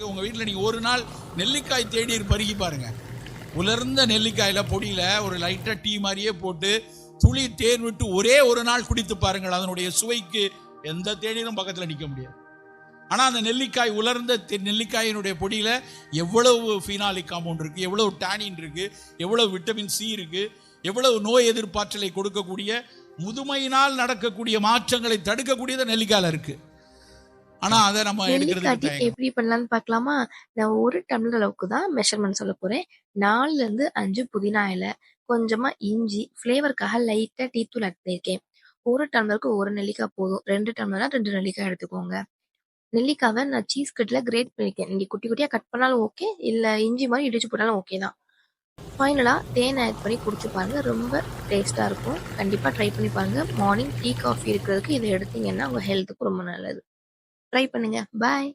உங்க வீட்டில் நீங்க ஒரு நாள் நெல்லிக்காய் தேடி பருகி பாருங்க. உலர்ந்த நெல்லிக்காயில் பொடியில ஒரு லைட்டா டீ மாதிரியே போட்டு துளி தேன் விட்டு ஒரே ஒரு நாள் குடித்து பாருங்கள். அதனுடைய சுவைக்கு எந்த தேநீரும் பக்கத்தில் நிற்க முடியாது. ஆனால் அந்த நெல்லிக்காய் உலர்ந்த தெ- நெல்லிக்காயினுடைய பொடியில் எவ்வளவு ஃபீனாலிக் காம்பவுண்ட் இருக்குது எவ்வளவு டேனின் இருக்குது எவ்வளவு விட்டமின் சி இருக்குது எவ்வளவு நோய் எதிர்ப்பாற்றலை கொடுக்கக்கூடிய முதுமையினால் நடக்கக்கூடிய மாற்றங்களை தடுக்கக்கூடியது நெல்லிக்காயில் இருக்குது ஆனா அதை நம்ம தயக்கம். எப்படி பண்ணலாம்னு பார்க்கலாமா நான் ஒரு டம்ளர் அளவுக்கு தான் மெஷர்மெண்ட் சொல்ல போறேன். நாலுல இருந்து அஞ்சு புதினா இலை கொஞ்சமா இஞ்சி ஃப்ளேவருக்காக லைட்டா டீ தூள் ஆட் பண்ணியிருக்கேன். ஒரு டம்ளருக்கு ஒரு நெல்லிக்காய் போதும். ரெண்டு டம்ளர்னா ரெண்டு நெல்லிக்காய் எடுத்துக்கோங்க. நெல்லிக்காவை நான் சீஸ் கட்டில் கிரேட் பண்ணியிருக்கேன். நீங்க குட்டி குட்டியா கட் பண்ணாலும் ஓகே இல்ல இஞ்சி மாதிரி இடிச்சு போட்டாலும் ஓகே தான். ஃபைனலா தேன் ஆட் பண்ணி குடிச்சு பாருங்க. ரொம்ப டேஸ்டா இருக்கும். கண்டிப்பா ட்ரை பண்ணி பாருங்க. மார்னிங் டீ காஃபி இருக்கிறதுக்கு இதை எடுத்தீங்கன்னா உங்க ஹெல்த்துக்கு ரொம்ப நல்லது. ட்ரை பண்ணுங்க. பாய்